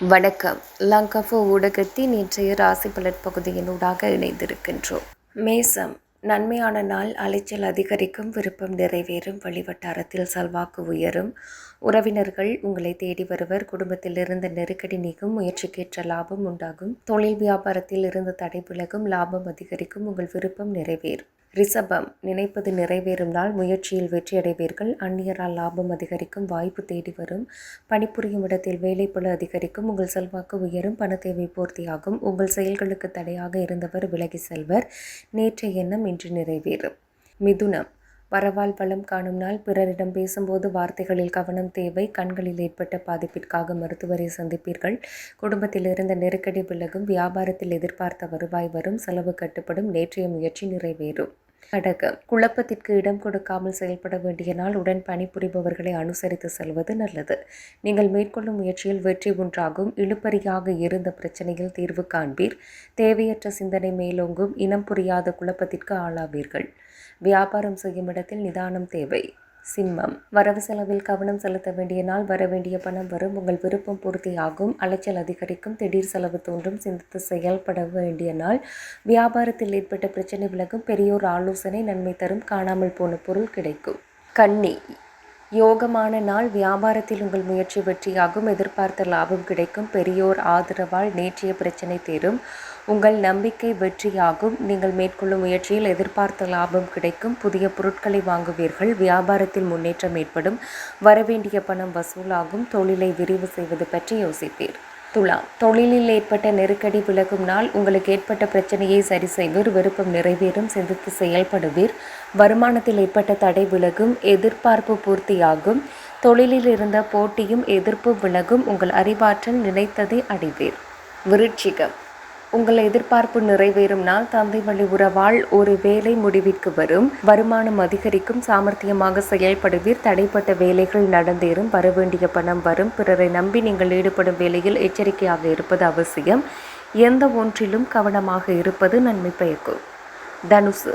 வணக்கம். லங்கஃபோ ஊடகத்தின் நேற்றைய ராசி பலன் பகுதியினூடாக இணைந்திருக்கின்றோம். மேசம். நன்மையான நாள் அலைச்சல் அதிகரிக்கும் விருப்பம் நிறைவேறும் வழிவட்டாரத்தில் செல்வாக்கு உயரும். உறவினர்கள் உங்களை தேடி வருவர். குடும்பத்தில் இருந்த நெருக்கடி நீக்கும் முயற்சிக்கேற்ற லாபம் உண்டாகும். தொழில் வியாபாரத்தில் இருந்து தடை விலகும் லாபம் அதிகரிக்கும் உங்கள் விருப்பம் நிறைவேறும். ரிஷபம் நினைப்பது நிறைவேறும். நாள் முயற்சியில் வெற்றியடைவீர்கள். அந்நியரால் லாபம் அதிகரிக்கும் வாய்ப்பு தேடி வரும். பணிபுரியும் இடத்தில் வேலைப்பளு அதிகரிக்கும். உங்கள் செல்வாக்கு உயரும் பண தேவை பூர்த்தியாகும். உங்கள் செயல்களுக்கு தடையாக இருந்தவர் விலகி செல்வர். நேற்றைய எண்ணம் இன்று நிறைவேறும். மிதுனம் வரவால் பலம் காணும் நாள். பிறரிடம் பேசும்போது வார்த்தைகளில் கவனம் தேவை. கண்களில் ஏற்பட்ட பாதிப்பிற்காக மருத்துவரை சந்திப்பீர்கள். குடும்பத்தில் இருந்த நெருக்கடி விலகும். வியாபாரத்தில் எதிர்பார்த்த வருவாய் வரும். செலவு கட்டுப்படும். நேற்றைய முயற்சி நிறைவேறும். கடகம் குழப்பத்திற்கு இடம் கொடுக்காமல் செயல்பட வேண்டிய நாள் உடன் பணிபுரிபவர்களை அனுசரித்து செல்வது நல்லது. நீங்கள் மேற்கொள்ளும் முயற்சியில் வெற்றி ஒன்றாகும். இழுபறியாக இருந்த பிரச்சனையில் தீர்வு காண்பீர். தேவையற்ற சிந்தனை மேலோங்கும். இனம் புரியாத குழப்பத்திற்கு ஆளாவீர்கள். வியாபாரம் செய்யும் இடத்தில் நிதானம் தேவை. சிம்மம். வரவு செலவில் கவனம் செலுத்த வேண்டிய நாள் வர வேண்டிய பணம் வரும். உங்கள் விருப்பம் பூர்த்தியாகும். அலைச்சல் அதிகரிக்கும். திடீர் செலவு தோன்றும். சிந்தித்து செயல்பட வேண்டிய நாள். வியாபாரத்தில் ஏற்பட்ட பிரச்சனை விலகும். பெரியோர் ஆலோசனை நன்மை தரும். காணாமல் போன பொருள் கிடைக்கும். கன்னி. யோகமான நாள். வியாபாரத்தில் உங்கள் முயற்சி வெற்றியாகும். எதிர்பார்த்த லாபம் கிடைக்கும். பெரியோர் ஆதரவால் நேற்றைய பிரச்சனை தீரும். உங்கள் நம்பிக்கை வெற்றியாகும். நீங்கள் மேற்கொள்ளும் முயற்சியில் எதிர்பார்த்த லாபம் கிடைக்கும். புதிய பொருட்களை வாங்குவீர்கள். வியாபாரத்தில் முன்னேற்றம் ஏற்படும். வரவேண்டிய பணம் வசூலாகும். தொழிலை விரிவு செய்வது பற்றி யோசிப்பீர். துலாம். தொழிலில் ஏற்பட்ட நெருக்கடி விலகும் நாள். உங்களுக்கு ஏற்பட்ட பிரச்சனையை சரி செய்வீர். விருப்பம் நிறைவேறும். சிந்தித்து செயல்படுவீர். வருமானத்தில் ஏற்பட்ட தடை விலகும். எதிர்பார்ப்பு பூர்த்தியாகும். தொழிலில் இருந்த போட்டியும் எதிர்ப்பு விலகும். உங்கள் அறிவாற்றல் நினைத்ததை அடைவீர். விருட்சிகம் உங்கள் எதிர்பார்ப்பு நிறைவேறும் நாள் தந்தை வழி உறவால் ஒரு வேலை முடிவிற்கு வரும். வருமானம் அதிகரிக்கும். சாமர்த்தியமாக செயல்படுவீர். தடைப்பட்ட வேலைகள் நடந்தேறும். வரவேண்டிய பணம் வரும். பிறரை நம்பி நீங்கள் ஈடுபடும் வேலையில் எச்சரிக்கையாக இருப்பது அவசியம். எந்த ஒன்றிலும் கவனமாக இருப்பது நன்மை பயக்கும் தனுசு.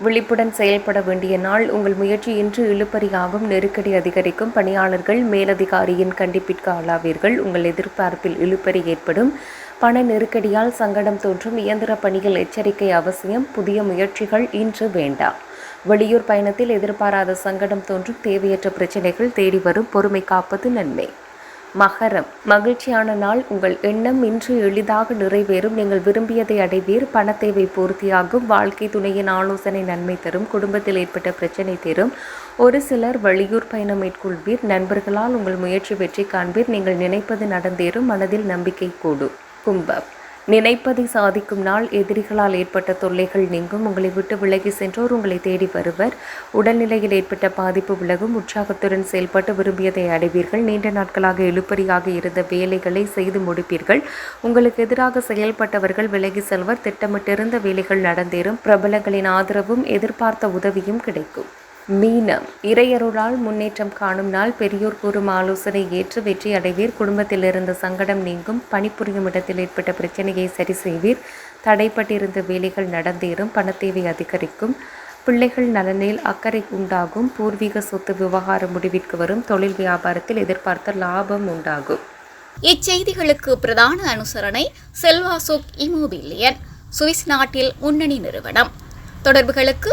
விழிப்புடன் செயல்பட வேண்டிய நாள் உங்கள் முயற்சி இன்று இழுப்பறியாகும் நெருக்கடி அதிகரிக்கும். பணியாளர்கள் மேலதிகாரியின் கண்டிப்பிற்கு ஆளாவீர்கள். உங்கள் எதிர்பார்ப்பில் இழுப்பறி ஏற்படும். பண நெருக்கடியால் சங்கடம் தோன்றும் இயந்திர பணிகள் எச்சரிக்கை அவசியம் புதிய முயற்சிகள் இன்று வேண்டாம். வெளியூர் பயணத்தில் எதிர்பாராத சங்கடம் தோன்றும் தேவையற்ற பிரச்சனைகள் தேடி வரும் பொறுமை காப்பது நன்மை. மகரம். மகிழ்ச்சியான நாள் உங்கள் எண்ணம் இன்று எளிதாக நிறைவேறும். நீங்கள் விரும்பியதை அடைவீர். பண தேவை பூர்த்தியாகும். வாழ்க்கை துணையின் ஆலோசனை நன்மை தரும். குடும்பத்தில் ஏற்பட்ட பிரச்சனை தரும். ஒரு சிலர் வெளியூர் பயணம் மேற்கொள்வீர். நண்பர்களால் உங்கள் முயற்சி வெற்றி காண்பீர். நீங்கள் நினைப்பது நடந்தேறும். மனதில் நம்பிக்கை கூடும். கும்பம். நினைப்பதை சாதிக்கும் நாள் எதிரிகளால் ஏற்பட்ட தொல்லைகள் நீங்கும். உங்களை விட்டு விலகி சென்றோர் உங்களை தேடி வருவர். உடல்நிலையில் ஏற்பட்ட பாதிப்பு விலகும். உற்சாகத்துடன் செயல்பட்டு விரும்பியதை அடைவீர்கள். நீண்ட நாட்களாக இழுப்பறியாக இருந்த வேலைகளை செய்து முடிப்பீர்கள். உங்களுக்கு எதிராக செயல்பட்டவர்கள் விலகி செல்வர். திட்டமிட்டிருந்த வேலைகள் நடந்தேறும். பிரபலங்களின் ஆதரவும் எதிர்பார்த்த உதவியும் கிடைக்கும். மீனம். இறையருளால் முன்னேற்றம் காணும் நாள் பெரியோர் கூறும் ஆலோசனை ஏற்று வெற்றி அடைவீர். குடும்பத்தில் இருந்த சங்கடம் நீங்கும். பணிபுரியும் இடத்தில் ஏற்பட்ட பிரச்சனையை சரி செய்வீர். தடைப்பட்டிருந்த வேலைகள் நடந்தேறும். பணத்தேவை அதிகரிக்கும். பிள்ளைகள் நலனில் அக்கறை உண்டாகும். பூர்வீக சொத்து விவகாரம் முடிவிற்கு வரும். தொழில் வியாபாரத்தில் எதிர்பார்த்த லாபம் உண்டாகும். இச்செய்திகளுக்கு பிரதான அனுசரணை செல்வாசோக் இமோபிலியன் சுவிஸ் நாட்டில் முன்னணி நிறுவனம். தொடர்புகளுக்கு